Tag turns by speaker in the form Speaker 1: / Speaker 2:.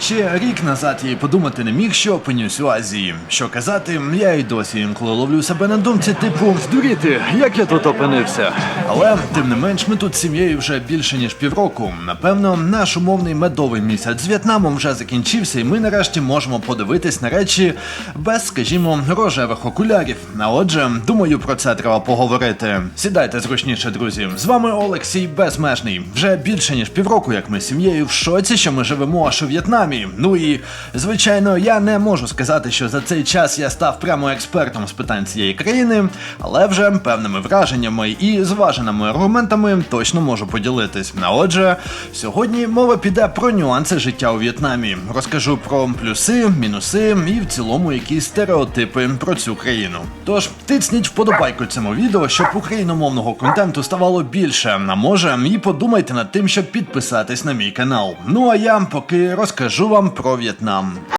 Speaker 1: Ще рік назад я й подумати не міг, що опинюсь у Азії. Що казати, я й досі інколи ловлю себе на думці, типу,
Speaker 2: Здуріти, як я тут опинився?
Speaker 1: але тим не менш, ми тут з сім'єю вже більше ніж півроку. Напевно, наш умовний медовий місяць з В'єтнамом вже закінчився, і ми нарешті можемо подивитись на речі без, скажімо, рожевих окулярів. А отже, думаю, про це треба поговорити. Сідайте зручніше, друзі. З вами Олексій Безмежний. Вже більше ніж півроку, як ми з сім'єю в шоці, що ми живемо аж у В'єтнамі. Ну і звичайно, я не можу сказати, що за цей час я став прямо експертом з питань цієї країни, але вже певними враженнями і зваженими аргументами точно можу поділитись. А отже, сьогодні мова піде про нюанси життя у В'єтнамі. Розкажу про плюси, мінуси і в цілому якісь стереотипи про цю країну. Тож тисніть вподобайку цьому відео, щоб україномовного контенту ставало більше. А може, і подумайте над тим, щоб підписатись на мій канал. Ну а я поки розкажу вам про В'єтнам.